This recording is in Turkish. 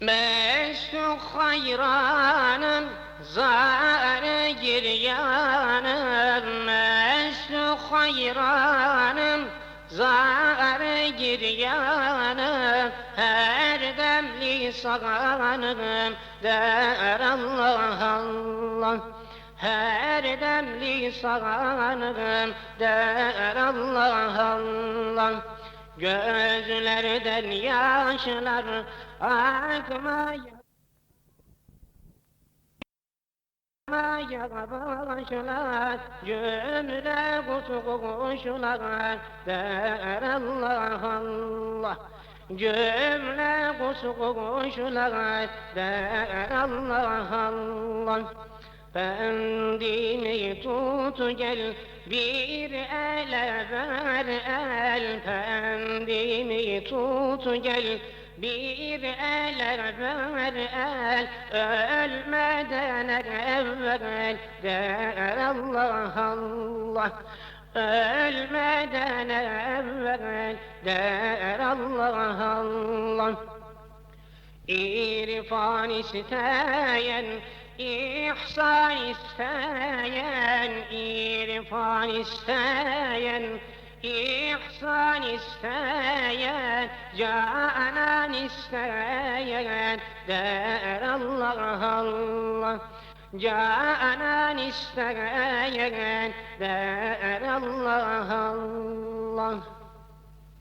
Meşruk hayranım, zar giryanım Meşruk hayranım, zar giryanım Her demli saganım, der Allah Allah. Her demli saganım der Allah Allah Gözlerden yaşlar akmaya Akmaya başlar cümle kuşlar der Allah Allah. Cümle kuşlar der Allah Allah. Pendini tut gel bir ele ver el Pendini tut gel. Bir ele ver el Ölmeden evvel. Der Allah Allah Ölmeden evvel. Der Allah Allah. İrfan isteyen İhsan isteyen, irfan isteyen, İhsan isteyen, canan isteyen, der Allah Allah. Canan isteyen, der Allah Allah.